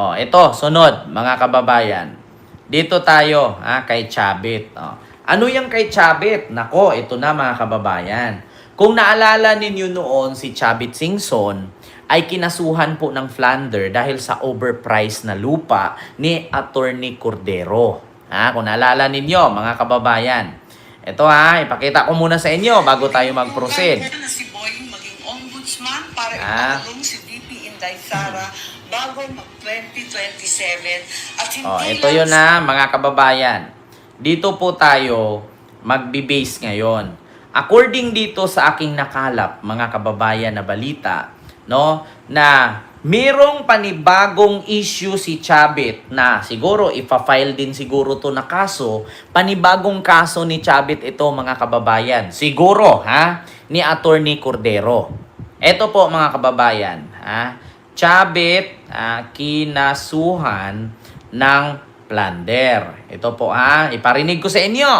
Oh, ito, sunod, mga kababayan. Dito tayo, ha, kay Chabit. Oh. Ano yung kay Chabit? Nako, ito na mga kababayan. Kung naalala ninyo noon si Chabit Singson, ay kinasuhan po ng Flander dahil sa overpriced na lupa ni Attorney Cordero. Ha, kung naalala ninyo, mga kababayan. Ito ha, ipakita ko muna sa inyo bago tayo mag-proceed. Na si Boy maging ombudsman para Ah. si VP Inday Sara bago mag-2027 at hindi Oh, ito lang yun na mga kababayan. Dito po tayo magbe-base ngayon. According dito sa aking nakalap, mga kababayan na balita, no, na merong panibagong issue si Chabit na siguro ipa-file din siguro to na kaso, panibagong kaso ni Chabit ito mga kababayan. Siguro, ha, ni Attorney Cordero. Ito po mga kababayan, ha, Chabit ah, kinasuhan ng plunder. Ito po ha, iparinig ko sa inyo.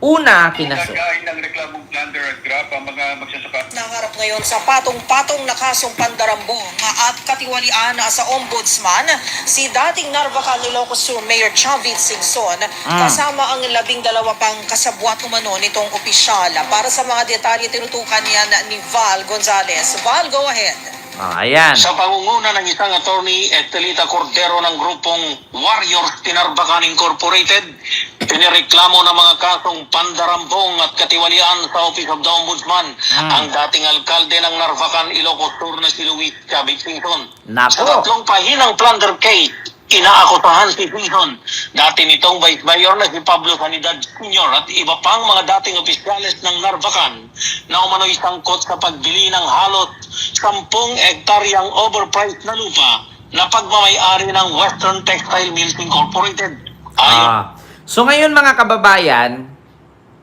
Una, kinasu... Nagkain ng reklamong plunder at grab ang mga magsasaka. Nangarap ngayon sa patong-patong na kasong pandarambong at katiwalian sa ombudsman si dating Narvacan Ilocos Sur Mayor Chavit Singson Ah. kasama ang labing dalawa pang kasabwat umano nitong opisyal. Para sa mga detalye tinutukan yan ni Val Gonzalez. Val, go ahead. Ah, ayan. Sa pangunguna ng isang attorney Estelita Cordero ng grupong Warriors Tinarbacan Incorporated, pinireklamo ng mga kasong pandarambong at katiwalian sa Office of the Ombudsman Hmm. ang dating alkalde ng Narvacan, Ilocos Sur na si Luis Chavez Singson. Sa tatlong pahinang plunder case, inaakusahan si Singson. Dati nitong Vice Mayor na si Pablo Sanidad Sr. at iba pang mga dating opisyales ng Narvacan na umano'y sangkot sa pagbili ng halot 10 ektaryang overpriced na lupa na pagmamayari ng Western Textile Mills Incorporated. Ah. So ngayon mga kababayan,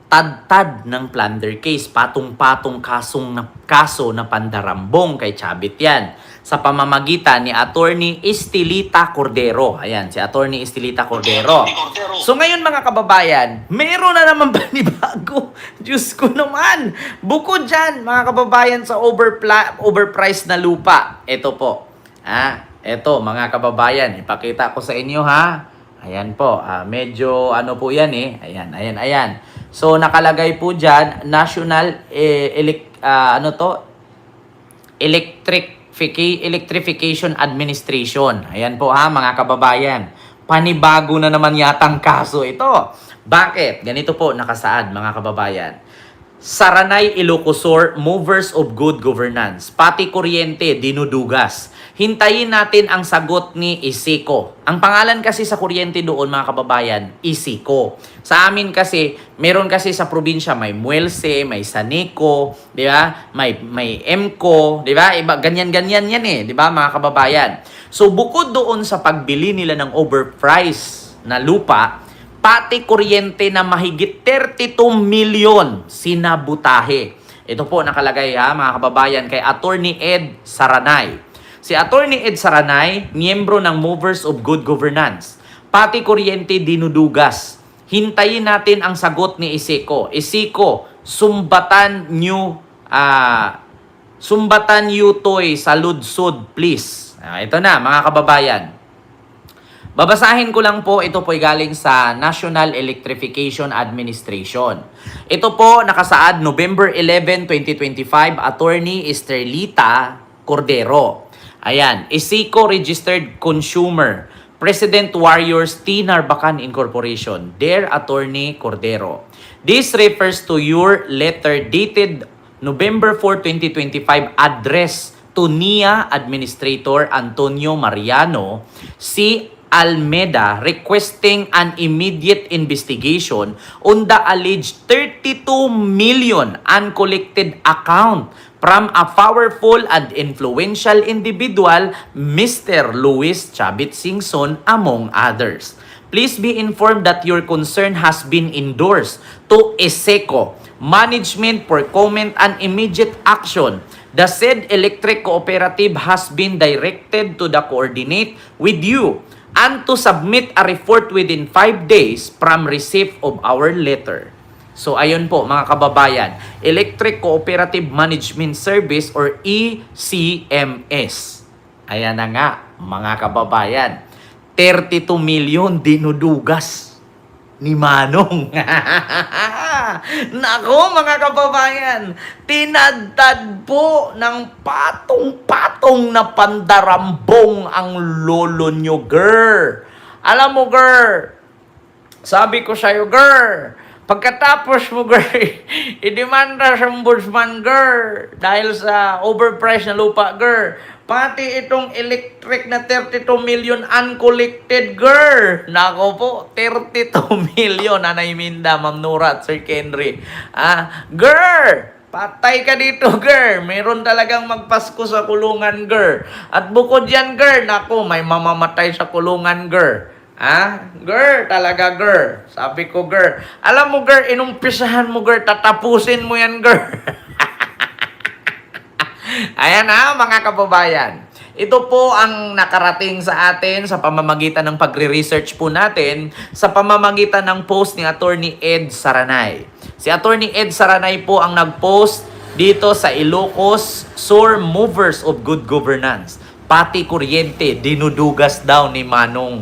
tad-tad ng plunder case, patong-patong kasong na, kaso na pandarambong kay Chabit yan sa pamamagitan ni Attorney Estilita Cordero. Ayan, si Attorney Estilita Cordero. So ngayon mga kababayan, meron na naman panibago. Diyos ko naman. Bukod dyan, mga kababayan, sa overpla- overpriced na lupa. Ito po. Ah, ito mga kababayan, ipakita ko sa inyo ha. Ayan po, ah, medyo ano po yan eh. Ayan, ayan, ayan. So nakalagay po dyan, National eh, elec- ah, ano to? Electrifica- Electrification Administration. Ayan po ha mga kababayan. Panibago na naman yatang kaso ito. Bakit? Ganito po nakasaad mga kababayan. Saranay Ilocosur, Movers of Good Governance. Pati kuryente, dinudugas. Hintayin natin ang sagot ni Isiko. Ang pangalan kasi sa kuryente doon mga kababayan, Isiko. Sa amin kasi, meron kasi sa probinsya may Muelse, may Sanico, di ba? May may Emco, di ba? Iba ganyan-ganyan yan eh, di ba mga kababayan? So bukod doon sa pagbili nila ng overpriced na lupa, pati kuryente na mahigit 32 milyon sinabutahe. Ito po nakalagay ha mga kababayan kay Attorney Ed Saranay. Si Attorney Ed Saranay, miyembro ng Movers of Good Governance. Pati kuryente dinudugas. Hintayin natin ang sagot ni Isiko. Isiko, sumbatan new ah sumbatan yutoy sa ludsud please. Ah, ito na mga kababayan. Babasahin ko lang po, ito po ay galing sa National Electrification Administration. Ito po nakasaad November 11, 2025, Attorney Estrelita Cordero. Ayan, Isico Registered Consumer, President Warriors T. Narbacan Incorporation, their Attorney Cordero. This refers to your letter dated November 4, 2025, address to NIA Administrator Antonio Mariano, C. Almeda requesting an immediate investigation on the alleged 32 million uncollected account from a powerful and influential individual, Mr. Luis Chabit Singson, among others. Please be informed that your concern has been endorsed to ESECO, Management for Comment and Immediate Action. The said electric cooperative has been directed to the coordinate with you and to submit a report within 5 days from receipt of our letter. So ayun po mga kababayan, Electric Cooperative Management Service or ECMS. Ayan na nga mga kababayan. 32 million dinudugas ni Manong. Nako mga kababayan, tinadtad po ng patong-patong na pandarambong ang lolo nyo, girl. Alam mo, girl, sabi ko sa'yo, girl, pagkatapos mo, girl, idemanda sa ombudsman, girl, dahil sa overpriced na lupa, girl, pati itong electric na 32 million uncollected, girl. Nako po, 32 million, Nanay Minda, Ma'am Nura Sir Kenry. Ah, girl, Patay ka dito, girl. Meron talagang magpasko sa kulungan, girl. At bukod yan, girl, nako, may mamamatay sa kulungan, girl. Ah, girl, talaga, girl. Sabi ko, girl. Alam mo, girl, inumpisahan mo, girl, tatapusin mo yan, girl. Ayan na, mga kababayan. Ito po ang nakarating sa atin sa pamamagitan ng pagre-research po natin sa pamamagitan ng post ni Attorney Ed Saranay. Si Attorney Ed Saranay po ang nag-post dito sa Ilocos Sur Movers of Good Governance. Pati kuryente, dinudugas daw ni Manong.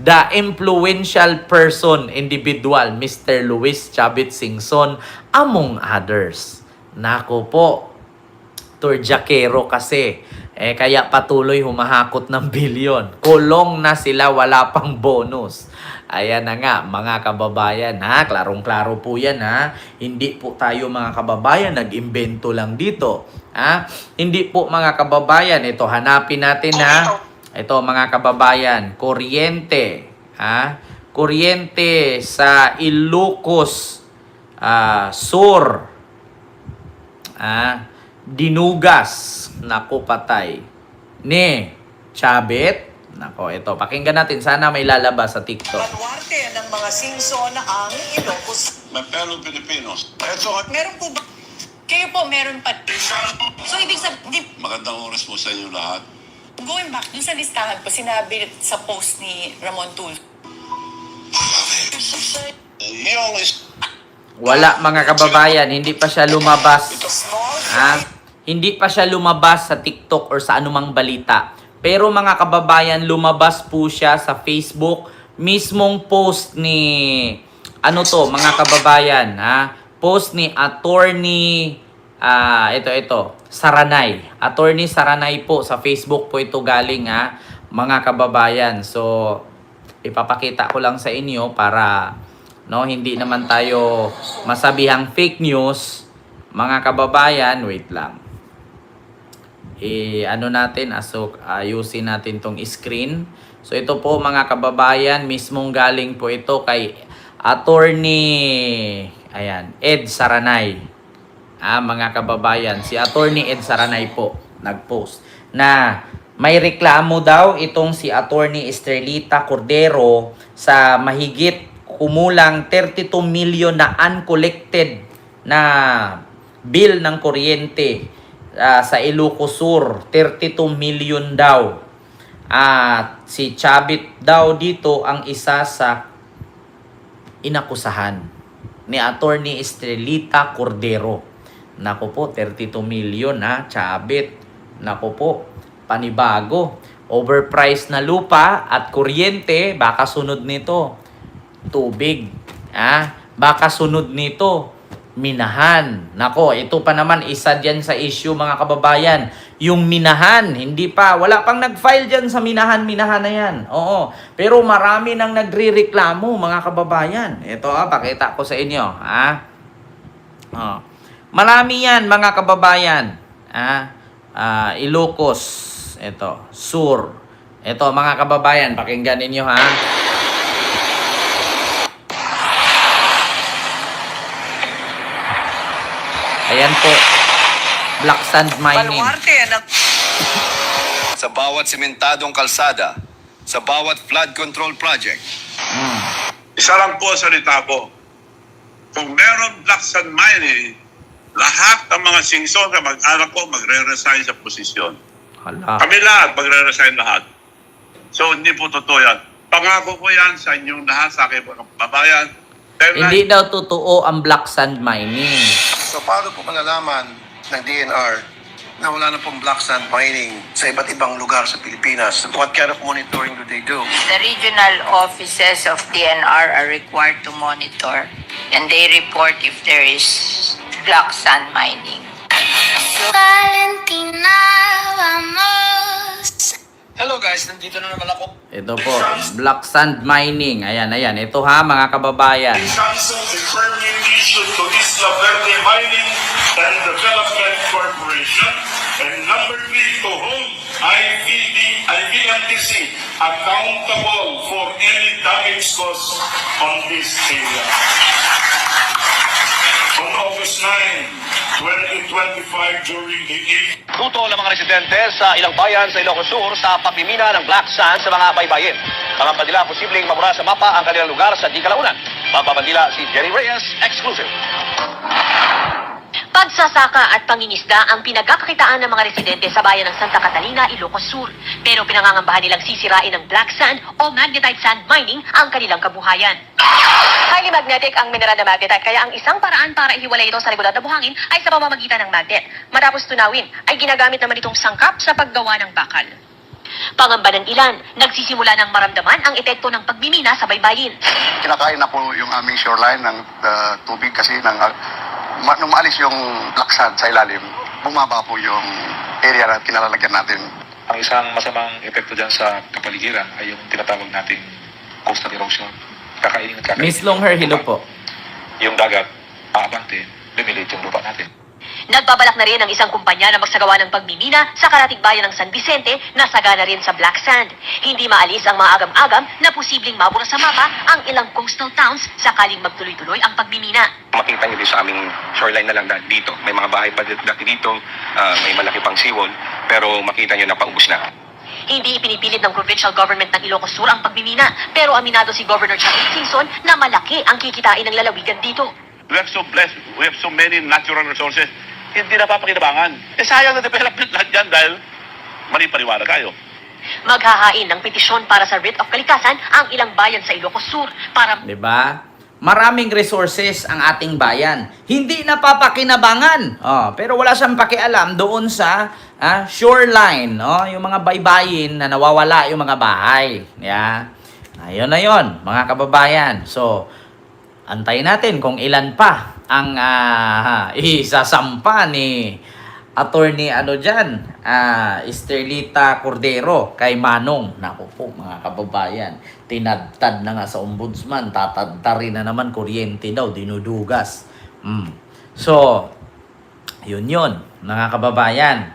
The influential person, individual, Mr. Luis Chavit Singson, among others. Nako po, Turjakero kasi. Eh, kaya patuloy humahakot ng bilyon. Kulong na sila, wala pang bonus. Ayan na nga, mga kababayan, ha? Klarong-klaro po yan, ha? Hindi po tayo, mga kababayan, nag-imbento lang dito. Ha? Hindi po, mga kababayan, ito, hanapin natin, ha? Ito, mga kababayan, kuryente, ha? Kuryente sa Ilocos ah, Sur, ah, dinugas, nako patay, ni Chabit, nako ito, pakinggan natin, sana may lalabas sa TikTok. Baluarte ng mga Singson ang Ilocos. May fellow Filipinos. Eto, Meron po ba? Kayo po meron pa. So, ibig sabihin, magandang oras po sa inyo lahat. going back dun sa listahan po, sinabi sa post ni Ramon. Yung is Wala mga kababayan, hindi pa siya lumabas. Ha? Hindi pa siya lumabas sa TikTok or sa anumang balita. Pero mga kababayan, lumabas po siya sa Facebook. Mismong post ni, ano to, mga kababayan, ha? Post ni attorney, ah, ito, ito, Saranay. Attorney Saranay po, sa Facebook po ito galing, ha? Mga kababayan. So, ipapakita ko lang sa inyo para no hindi naman tayo masabihang fake news mga kababayan wait lang i ano natin aso ayusin natin tong screen. So ito po mga kababayan mismong galing po ito kay attorney ayan Ed Saranay. Ah mga kababayan si attorney Ed Saranay po nagpost na may reklamo daw itong si attorney Estrelita Cordero sa mahigit kumulang 32 million na uncollected na bill ng kuryente ah, sa Ilocos Sur 32 million daw at si Chabit daw dito ang isa sa inakusahan ni attorney Estrelita Cordero. Nako po, 32 million ha, Chabit. Nako po, panibago. Overpriced na lupa at kuryente, baka sunod nito. Tubig. Ha? Baka sunod nito. Minahan. Nako, ito pa naman isa dyan sa issue mga kababayan. Yung minahan, hindi pa, wala pang nag-file dyan sa minahan-minahan na yan. Oo. Pero marami nang nagre-reklamo mga kababayan. Ito ah, pakita ko sa inyo. Ha? Oh. Marami yan mga kababayan. Ah, ah, Ilocos. Ito, Sur. Ito mga kababayan, pakinggan ninyo ha. Ayan po. Black sand mining. Baluarte ng sa bawat simentadong kalsada, sa bawat flood control project, Mm. Isa lang po salita ko. Kung meron black sand mining, lahat ng mga singson na mag-anak ko magre-resign sa posisyon. Hala. Kami lahat magre-resign lahat. So hindi po totoo yan. Pangako ko yan sa inyong lahat, sa aking mga kababayan. Dahil Hindi daw totoo ang black sand mining. So paano po malalaman ng DNR na wala na pong black sand mining sa iba't ibang lugar sa Pilipinas. What kind of monitoring do they do? The regional offices of DNR are required to monitor and they report if there is black sand mining. Valentina, vamos. Hello guys, nandito na naman ako. Ito po, black sand mining. Ayan, ayan. Ito ha, mga kababayan. cancel the permit issued to Isla Verde Mining and Development Corporation. And number three, to hold IVD, IVMTC accountable for any damage caused on this area. On August 9, 2025, during the eighth Tuto ng mga residente sa ilang bayan sa Ilocos Sur sa pagmimina ng black sand sa mga baybayin. Pangampan nila posibleng mabura sa mapa ang kanilang lugar sa di kalaunan. Papabandila si Jerry Reyes, exclusive. Pagsasaka at pangingisda ang pinagkakakitaan ng mga residente sa bayan ng Santa Catalina, Ilocos Sur. Pero pinangangambahan nilang sisirain ng black sand o magnetite sand mining ang kanilang kabuhayan. Highly magnetic ang mineral na magnetite kaya ang isang paraan para ihiwalay ito sa regular na buhangin ay sa pamamagitan ng magnet. Matapos tunawin, ay ginagamit naman itong sangkap sa paggawa ng bakal. Pangamba ng ilan, nagsisimula ng maramdaman ang epekto ng pagmimina sa baybayin. Kinakain na po yung aming shoreline ng uh, tubig kasi nang uh, ma- nung maalis yung black sand sa ilalim, bumaba po yung area na kinalalagyan natin. Ang isang masamang epekto dyan sa kapaligiran ay yung tinatawag nating coastal erosion. Kakainin at kakainin. Miss Longher, hello po. Yung dagat, aabante, lumilit yung lupa natin. Nagbabalak na rin ang isang kumpanya na magsagawa ng pagmimina sa karatig bayan ng San Vicente na sagana rin sa Black Sand. Hindi maalis ang mga agam-agam na posibleng mabura sa mapa ang ilang coastal towns sakaling magtuloy-tuloy ang pagmimina. Makita niyo din sa aming shoreline na lang dito. May mga bahay pa dati dito, ah, may malaki pang seawall, pero makita niyo na paubos na. Hindi ipinipilit ng provincial government ng Ilocos Sur ang pagmimina, pero aminado si Governor Chavit Singson na malaki ang kikitain ng lalawigan dito. We have so blessed, we have so many natural resources, hindi na papakinabangan. Eh sayang na development lahat yan dahil mali paniwala tayo. Maghahain ng petisyon para sa writ of kalikasan ang ilang bayan sa Ilocos Sur para 'Di ba? Maraming resources ang ating bayan. Hindi napapakinabangan. Oh, pero wala siyang pakialam doon sa ah, shoreline, oh, yung mga baybayin na nawawala yung mga bahay. Yeah. Ayun na 'yon, mga kababayan. So, antayin natin kung ilan pa ang ah, isasampa ni attorney ano dyan, ah, Esterlita Cordero kay Manong. Naku po mga kababayan, tinadtad na nga sa ombudsman, tatadta rin na naman kuryente daw, dinudugas. Mm. So, yun yun, mga kababayan.